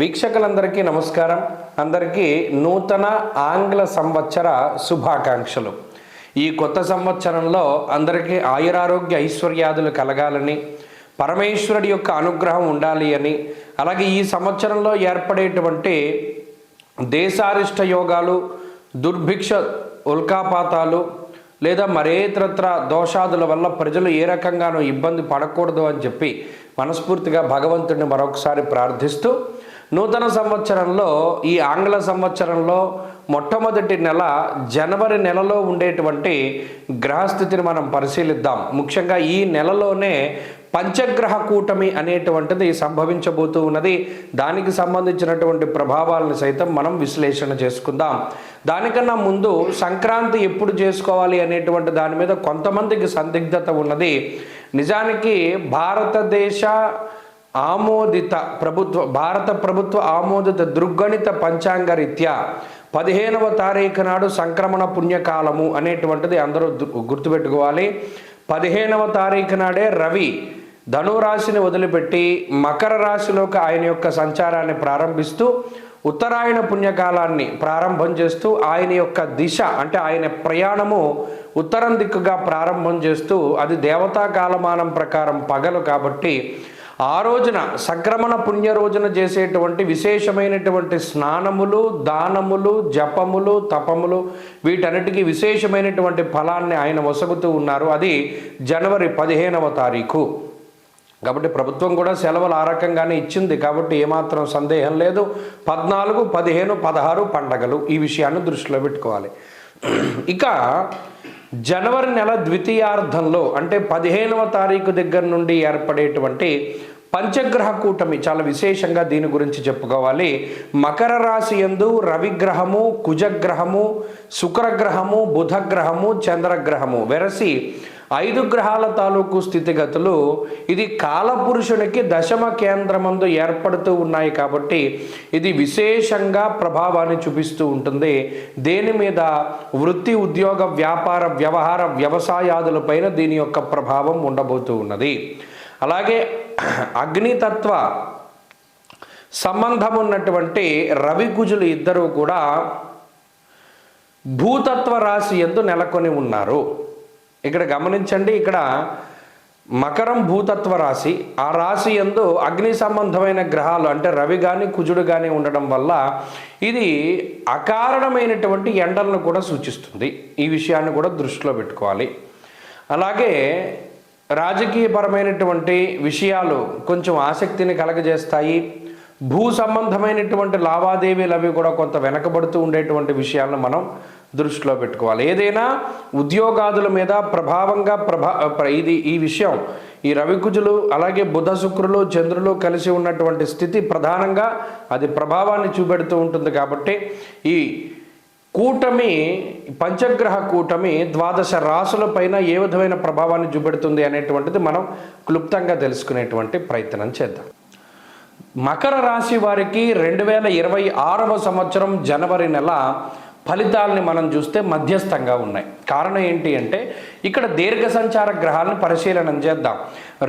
వీక్షకులందరికీ నమస్కారం. అందరికీ నూతన ఆంగ్ల సంవత్సర శుభాకాంక్షలు. ఈ కొత్త సంవత్సరంలో అందరికీ ఆయురారోగ్య ఐశ్వర్యాదులు కలగాలని పరమేశ్వరుడి యొక్క అనుగ్రహం ఉండాలి అని అలాగే ఈ సంవత్సరంలో ఏర్పడేటువంటి దేశారిష్ట యోగాలు దుర్భిక్ష ఉల్కాపాతాలు లేదా మరేతరత్ర దోషాదుల వల్ల ప్రజలు ఏ రకంగానూ ఇబ్బంది పడకూడదు అని చెప్పి మనస్ఫూర్తిగా భగవంతుడిని మరొకసారి ప్రార్థిస్తూ నూతన సంవత్సరంలో ఈ ఆంగ్ల సంవత్సరంలో మొట్టమొదటి నెల జనవరి నెలలో ఉండేటువంటి గ్రహస్థితిని మనం పరిశీలిద్దాం. ముఖ్యంగా ఈ నెలలోనే పంచగ్రహ కూటమి అనేటువంటిది సంభవించబోతూ ఉన్నది. దానికి సంబంధించినటువంటి ప్రభావాలను సైతం మనం విశ్లేషణ చేసుకుందాం. దానికన్నా ముందు సంక్రాంతి ఎప్పుడు చేసుకోవాలి అనేటువంటి దాని మీద కొంతమందికి సందిగ్ధత ఉన్నది. నిజానికి భారతదేశ ఆమోదిత ప్రభుత్వ భారత ప్రభుత్వ ఆమోదిత దృగ్గణిత పంచాంగ రీత్యా పదిహేనవ తారీఖు నాడు సంక్రమణ పుణ్యకాలము అనేటువంటిది అందరూ గుర్తుపెట్టుకోవాలి. పదిహేనవ తారీఖు నాడే రవి ధనురాశిని వదిలిపెట్టి మకర రాశిలోకి ఆయన యొక్క సంచారాన్ని ప్రారంభిస్తూ ఉత్తరాయణ పుణ్యకాలాన్ని ప్రారంభం చేస్తూ ఆయన యొక్క దిశ అంటే ఆయన ప్రయాణము ఉత్తరం దిక్కుగా ప్రారంభం చేస్తూ అది దేవతా కాలమానం ప్రకారం పగలు కాబట్టి ఆ రోజున సంక్రమణ పుణ్య రోజున చేసేటువంటి విశేషమైనటువంటి స్నానములు దానములు జపములు తపములు వీటన్నిటికీ విశేషమైనటువంటి ఫలాన్ని ఆయన వసగుతూ ఉన్నారు. అది జనవరి పదిహేనవ తారీఖు. కాబట్టి ప్రభుత్వం కూడా సెలవులు ఆ రకంగానే ఇచ్చింది. కాబట్టి ఏమాత్రం సందేహం లేదు. పద్నాలుగు పదిహేను పదహారు పండగలు ఈ విషయాన్ని దృష్టిలో పెట్టుకోవాలి. ఇక జనవరి నెల ద్వితీయార్థంలో అంటే పదిహేనవ తారీఖు దగ్గర నుండి ఏర్పడేటువంటి పంచగ్రహ కూటమి చాలా విశేషంగా దీని గురించి చెప్పుకోవాలి. మకర రాశి ఎందు రవిగ్రహము కుజగ్రహము శుక్రగ్రహము బుధగ్రహము చంద్రగ్రహము. వెరసి ఐదు గ్రహాల తాలూకు స్థితిగతులు. ఇది కాలపురుషునికి దశమ కేంద్రమందు ఏర్పడుతూ ఉన్నాయి కాబట్టి ఇది విశేషంగా ప్రభావాన్ని చూపిస్తూ ఉంటుంది. దేని మీద? వృత్తి ఉద్యోగ వ్యాపార వ్యవహార వ్యవసాయాదులపైన దీని యొక్క ప్రభావం ఉండబోతూ ఉన్నది. అలాగే అగ్నితత్వ సంబంధం ఉన్నటువంటి రవి కుజులు ఇద్దరూ కూడా భూతత్వ రాశి ఎందు నెలకొని ఉన్నారు. ఇక్కడ గమనించండి ఇక్కడ మకరం భూతత్వ రాశి. ఆ రాశి ఎందు అగ్ని సంబంధమైన గ్రహాలు అంటే రవి కానీ కుజుడు కానీ ఉండడం వల్ల ఇది అకారణమైనటువంటి ఎండలను కూడా సూచిస్తుంది. ఈ విషయాన్ని కూడా దృష్టిలో పెట్టుకోవాలి. అలాగే రాజకీయపరమైనటువంటి విషయాలు కొంచెం ఆసక్తిని కలగజేస్తాయి. భూ సంబంధమైనటువంటి లావాదేవీలు అవి కూడా కొంత వెనకబడుతూ ఉండేటువంటి విషయాలను మనం దృష్టిలో పెట్టుకోవాలి. ఏదైనా ఉద్యోగాదుల మీద ప్రభావంగా ప్రభా ప్ర- ఇది ఈ విషయం ఈ రవికుజులు అలాగే బుధ శుక్రులు చంద్రులు కలిసి ఉన్నటువంటి స్థితి ప్రధానంగా అది ప్రభావాన్ని చూపెడుతూ ఉంటుంది కాబట్టి ఈ కూటమి పంచగ్రహ కూటమి ద్వాదశ రాసులపైన ఏ విధమైన ప్రభావాన్ని చూపెడుతుంది అనేటువంటిది మనం క్లుప్తంగా తెలుసుకునేటువంటి ప్రయత్నం చేద్దాం. మకర రాశి వారికి రెండు వేల ఇరవై ఆరవ సంవత్సరం జనవరి నెల ఫలితాలని మనం చూస్తే మధ్యస్థంగా ఉన్నాయి. కారణం ఏంటి అంటే ఇక్కడ దీర్ఘ సంచార గ్రహాలను పరిశీలన చేద్దాం.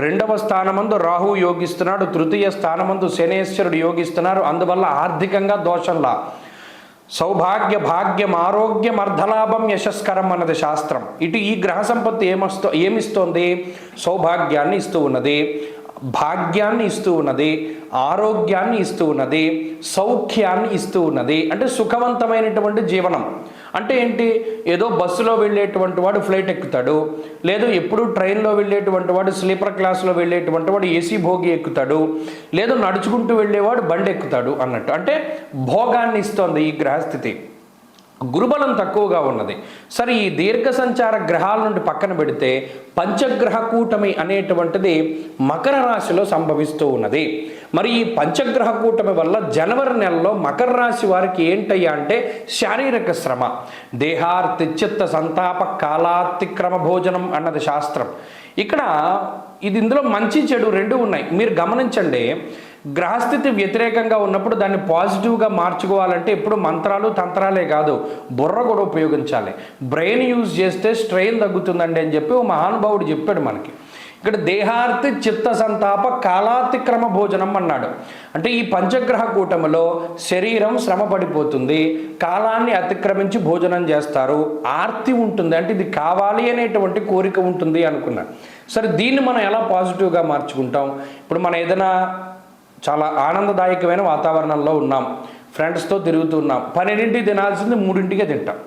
రెండవ స్థానమందు రాహు యోగిస్తున్నాడు తృతీయ స్థానమందు శనేశ్వరుడు యోగిస్తున్నారు అందువల్ల ఆర్థికంగా దోషంలా. సౌభాగ్య భాగ్యం ఆరోగ్యం అర్ధలాభం యశస్కరం అన్నది శాస్త్రం. ఇటు ఈ గ్రహ సంపత్తి ఏమస్తో ఏమిస్తోంది? సౌభాగ్యాన్ని ఇస్తూ ఉన్నది భాగ్యాన్ని ఇస్తూ ఉన్నది ఆరోగ్యాన్ని ఇస్తూ ఉన్నది సౌఖ్యాన్ని ఇస్తూ ఉన్నది. అంటే సుఖవంతమైనటువంటి జీవనం. అంటే ఏంటి? ఏదో బస్సులో వెళ్ళేటువంటి వాడు ఫ్లైట్ ఎక్కుతాడు లేదు ఎప్పుడు ట్రైన్లో వెళ్ళేటువంటి వాడు స్లీపర్ క్లాస్లో వెళ్ళేటువంటి వాడు ఏసీ భోగి ఎక్కుతాడు లేదు నడుచుకుంటూ వెళ్ళేవాడు బండి ఎక్కుతాడు అన్నట్టు. అంటే భోగాన్ని ఇస్తోంది ఈ గ్రహస్థితి. గురుబలం తక్కువగా ఉన్నది. సరే ఈ దీర్ఘ సంచార గ్రహాల నుండి పక్కన పెడితే పంచగ్రహ కూటమి అనేటువంటిది మకర రాశిలో సంభవిస్తూ ఉన్నది. మరి ఈ పంచగ్రహ కూటమి వల్ల జనవరి నెలలో మకర రాశి వారికి ఏంటయ్యా అంటే శారీరక శ్రమ. దేహార్తి చిత్త సంతాప కాలాతిక్రమ భోజనం అన్నది శాస్త్రం. ఇక్కడ ఇది ఇందులో మంచి చెడు రెండు ఉన్నాయి. మీరు గమనించండి గ్రహస్థితి వ్యతిరేకంగా ఉన్నప్పుడు దాన్ని పాజిటివ్గా మార్చుకోవాలంటే ఎప్పుడు మంత్రాలు తంత్రాలే కాదు బుర్ర కూడా ఉపయోగించాలి. బ్రెయిన్ యూజ్ చేస్తే స్ట్రెయిన్ తగ్గుతుందండి అని చెప్పి ఓ మహానుభావుడు చెప్పాడు మనకి. ఇక్కడ దేహార్తి చిత్త సంతాప కాలాతిక్రమ భోజనం అన్నాడు. అంటే ఈ పంచగ్రహ కూటమిలో శరీరం శ్రమ పడిపోతుంది కాలాన్ని అతిక్రమించి భోజనం చేస్తారు ఆర్తి ఉంటుంది అంటే ఇది కావాలి అనేటువంటి కోరిక ఉంటుంది అనుకున్నా సరే దీన్ని మనం ఎలా పాజిటివ్గా మార్చుకుంటాం? ఇప్పుడు మనం ఏదైనా చాలా ఆనందదాయకమైన వాతావరణంలో ఉన్నాం. ఫ్రెండ్స్తో తిరుగుతున్నాం పన్నెండింటికి తినాల్సింది మూడింటికే తింటాం.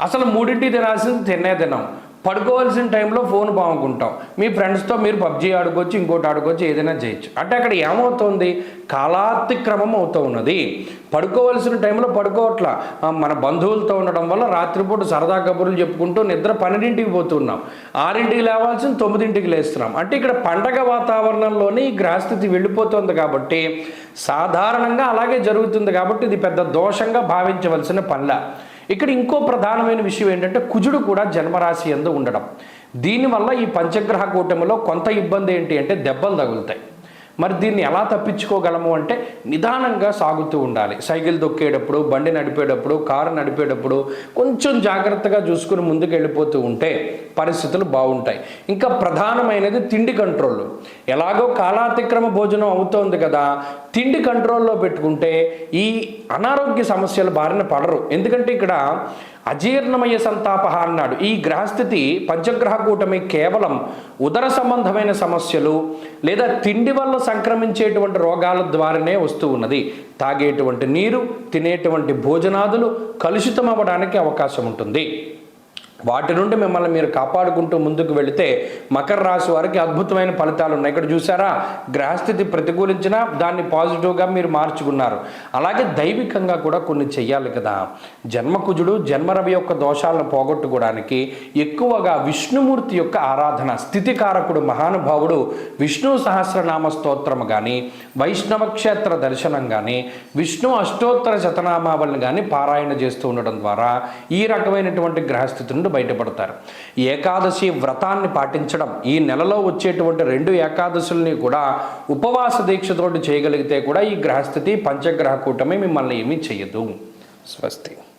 అసలు మూడింటికి తినాల్సింది తినే తినాం. పడుకోవాల్సిన టైంలో ఫోన్ బాగుంటాం. మీ ఫ్రెండ్స్తో మీరు పబ్జీ ఆడుకోవచ్చు ఇంకోటి ఆడుకోవచ్చు ఏదైనా చేయొచ్చు. అంటే అక్కడ ఏమవుతుంది? కాలాతిక్రమం అవుతూ ఉన్నది. పడుకోవాల్సిన టైంలో పడుకోవట్లా. మన బంధువులతో ఉండడం వల్ల రాత్రిపూట సరదా కబుర్లు చెప్పుకుంటూ నిద్ర పన్నెండింటికి పోతున్నాం. ఆరింటికి లేవాల్సిన తొమ్మిదింటికి లేస్తున్నాం. అంటే ఇక్కడ పండగ వాతావరణంలోనే ఈ గ్రహస్థితి వెళ్ళిపోతుంది కాబట్టి సాధారణంగా అలాగే జరుగుతుంది కాబట్టి ఇది పెద్ద దోషంగా భావించవలసిన పనిలా. ఇక్కడ ఇంకో ప్రధానమైన విషయం ఏంటంటే కుజుడు కూడా జన్మరాశి ఎందు ఉండడం. దీనివల్ల ఈ పంచగ్రహ కూటమిలో కొంత ఇబ్బంది ఏంటి అంటే దెబ్బలు తగులుతాయి. మరి దీన్ని ఎలా తప్పించుకోగలము అంటే నిదానంగా సాగుతూ ఉండాలి. సైకిల్ దొక్కేటప్పుడు బండి నడిపేటప్పుడు కారు నడిపేటప్పుడు కొంచెం జాగ్రత్తగా చూసుకుని ముందుకు వెళ్ళిపోతూ ఉంటే పరిస్థితులు బాగుంటాయి. ఇంకా ప్రధానమైనది తిండి కంట్రోల్. ఎలాగో కాలాతిక్రమ భోజనం అవుతోంది కదా. తిండి కంట్రోల్లో పెట్టుకుంటే ఈ అనారోగ్య సమస్యలు బారిన పడరు. ఎందుకంటే ఇక్కడ అజీర్ణమయ సంతాప అన్నాడు. ఈ గ్రహస్థితి పంచగ్రహ కూటమి కేవలం ఉదర సంబంధమైన సమస్యలు లేదా తిండి వల్ల సంక్రమించేటువంటి రోగాల ద్వారానే వస్తూ ఉన్నది. తాగేటువంటి నీరు తినేటువంటి భోజనాదులు కలుషితం అవ్వడానికి అవకాశం ఉంటుంది. వాటి నుండి మిమ్మల్ని మీరు కాపాడుకుంటూ ముందుకు వెళితే మకర రాశి వారికి అద్భుతమైన ఫలితాలు ఉన్నాయి. ఇక్కడ చూసారా గ్రహస్థితి ప్రతికూలించినా దాన్ని పాజిటివ్గా మీరు మార్చుకున్నారు. అలాగే దైవికంగా కూడా కొన్ని చెయ్యాలి కదా. జన్మకుజుడు జన్మరవి యొక్క దోషాలను పోగొట్టుకోవడానికి ఎక్కువగా విష్ణుమూర్తి యొక్క ఆరాధన స్థితికారకుడు మహానుభావుడు విష్ణు సహస్రనామ స్తోత్రం కానీ వైష్ణవ క్షేత్ర దర్శనం కానీ విష్ణు అష్టోత్తర శతనామావళిని కానీ పారాయణ చేస్తూ ఉండడం ద్వారా ఈ రకమైనటువంటి గ్రహస్థితి నుండి నుండి బయటపడతారు. ఏకాదశి వ్రతాన్ని పాటించడం ఈ నెలలో వచ్చేటువంటి రెండు ఏకాదశుల్ని కూడా ఉపవాస దీక్షతోటి చేయగలిగితే కూడా ఈ గ్రహస్థితి పంచగ్రహ కూటమి మిమ్మల్ని ఏమీ చేయదు స్వస్తి.